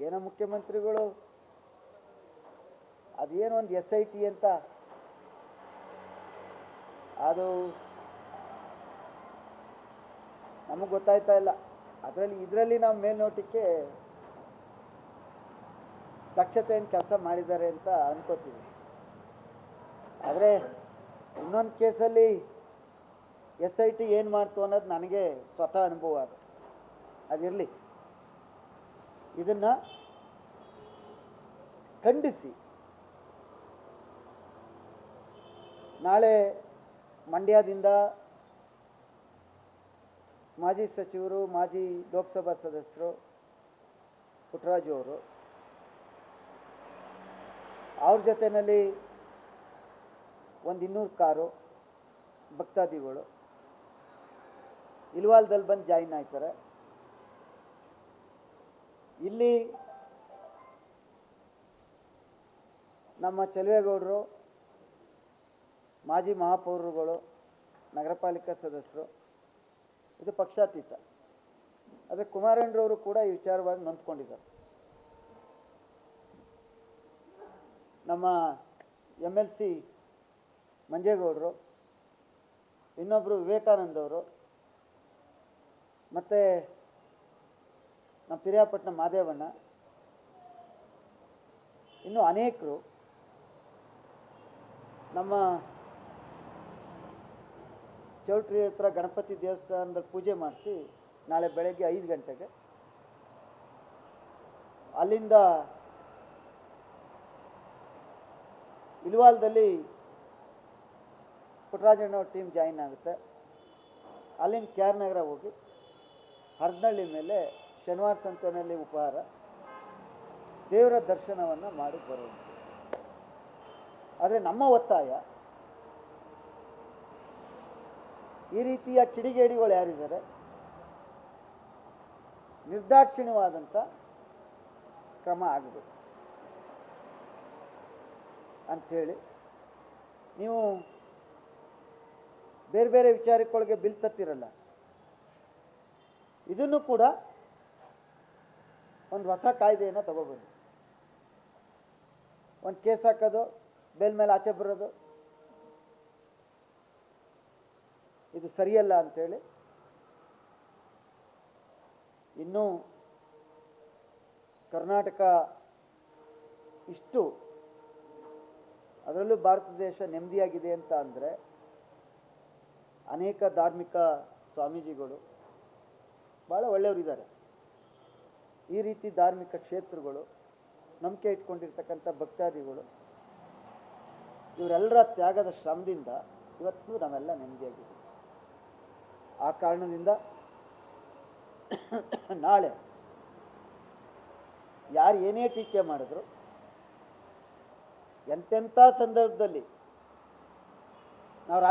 ಏನೋ ಮುಖ್ಯಮಂತ್ರಿಗಳು? ಅದೇನು ಒಂದು ಎಸ್ ಐ ಟಿ ಅಂತ. ಅದು ನಮಗೆ ಗೊತ್ತಾಯ್ತಾ ಇಲ್ಲ. ಅದರಲ್ಲಿ, ಇದರಲ್ಲಿ ನಾವು ಮೇಲ್ನೋಟಕ್ಕೆ ದಕ್ಷತೆಯನ್ನು ಕೆಲಸ ಮಾಡಿದ್ದಾರೆ ಅಂತ ಅನ್ಕೋತೀವಿ. ಆದರೆ ಇನ್ನೊಂದು ಕೇಸಲ್ಲಿ ಎಸ್ ಐ ಟಿ ಏನು ಮಾಡ್ತು ಅನ್ನೋದು ನನಗೆ ಸ್ವತಃ ಅನುಭವ ಅದು. ಅದಿರಲಿ. ಇದನ್ನು ಖಂಡಿಸಿ. ನಾಳೆ ಮಂಡ್ಯದಿಂದ ಮಾಜಿ ಸಚಿವರು, ಮಾಜಿ ಲೋಕಸಭಾ ಸದಸ್ಯರು ಪುಟ್ಟರಾಜು ಅವರು ಅವ್ರ ಜೊತೆಯಲ್ಲಿ ಒಂದು ಇನ್ನೂರು ಕಾರು ಭಕ್ತಾದಿಗಳು, ಇಲ್ವಾಲ್ದಲ್ಲಿ ಬಂದು ಜಾಯಿನ್ ಆಯ್ತಾರೆ. ಇಲ್ಲಿ ನಮ್ಮ ಚಲುವೇಗೌಡರು, ಮಾಜಿ ಮಹಾಪೌರರುಗಳು ನಗರ ಪಾಲಿಕಾ ಸದಸ್ಯರು, ಇದು ಪಕ್ಷಾತೀತ. ಆದರೆ ಕುಮಾರಣ್ಣರವರು ಕೂಡ ಈ ವಿಚಾರವಾಗಿ ನೊಂದ್ಕೊಂಡಿದ್ದಾರೆ. ನಮ್ಮ ಎಂ ಎಲ್ ಸಿ ಮಂಜೇಗೌಡರು ಇನ್ನೊಬ್ಬರು ವಿವೇಕಾನಂದವರು, ಮತ್ತು ನಮ್ಮ ಪಿರಿಯಾಪಟ್ಟಣ ಮಾದೇವಣ್ಣ. ಇನ್ನೂ ಅನೇಕರು. ನಮ್ಮ ಚೌಟ್ರಿ ಹತ್ರ ಗಣಪತಿ ದೇವಸ್ಥಾನದ ಪೂಜೆ ಮಾಡಿಸಿ ನಾಳೆ ಬೆಳಗ್ಗೆ ಐದು ಗಂಟೆಗೆ. ಅಲ್ಲಿಂದ ಇಲ್ವಾಲ್ದಲ್ಲಿ ಪುಟ್ಟರಾಜಣ್ಣವ್ರ ಟೀಮ್ ಜಾಯಿನ್ ಆಗುತ್ತೆ. ಅಲ್ಲಿಂದ ನಗರ ಹೋಗಿ ಹರದನಹಳ್ಳಿ ಮೇಲೆ ಶನಿವಾರ ಸಂತನಲ್ಲಿ ಉಪಹಾರ, ದೇವರ ದರ್ಶನವನ್ನು ಮಾಡಿ ಬರೋದು. ಆದರೆ ನಮ್ಮ ಒತ್ತಾಯ, ಈ ರೀತಿಯ ಕಿಡಿಗೇಡಿಗಳು ಯಾರಿದ್ದಾರೆ? ನಿರ್ದಾಕ್ಷಿಣ್ಯವಾದಂಥ ಕ್ರಮ ಆಗಬೇಕು. ಅಂಥೇಳಿ ನೀವು ಬೇರೆ ಬೇರೆ ವಿಚಾರಕ್ಕೊಳಗೆ ಬಿಲ್ ತತ್ತಿರಲ್ಲ ಇದನ್ನು ಕೂಡ ಒಂದು ಹೊಸ ಕಾಯ್ದೆಯನ್ನು ತಗೋಬೋದು. ಒಂದು ಕೇಸ್ ಹಾಕೋದು, ಬೇಲ್ ಮೇಲೆ ಆಚೆ ಬರೋದು. ಇದು ಸರಿಯಲ್ಲ ಅಂಥೇಳಿ ಇನ್ನೂ ಕರ್ನಾಟಕ ಇಷ್ಟು ಅದರಲ್ಲೂ ಭಾರತ ದೇಶ ನೆಮ್ಮದಿಯಾಗಿದೆ ಅಂತ ಅಂದರೆ ಅನೇಕ ಧಾರ್ಮಿಕ ಸ್ವಾಮೀಜಿಗಳು ಭಾಳ ಒಳ್ಳೆಯವರಿದ್ದಾರೆ. ಈ ರೀತಿ ಧಾರ್ಮಿಕ ಕ್ಷೇತ್ರಗಳು, ನಂಬಿಕೆ ಇಟ್ಕೊಂಡಿರ್ತಕ್ಕಂಥ ಭಕ್ತಾದಿಗಳು, ಇವರೆಲ್ಲರ ತ್ಯಾಗದ ಶ್ರಮದಿಂದ ಇವತ್ತು ನಾವೆಲ್ಲ ನೆಮ್ಮದಿಯಾಗಿದ್ದೀವಿ ಆ ಕಾರಣದಿಂದ ನಾಳೆ ಯಾರು ಏನೇ ಟೀಕೆ ಮಾಡಿದ್ರು, ಎಂತೆಂಥ ಸಂದರ್ಭದಲ್ಲಿ ನಾವು ರಾಜ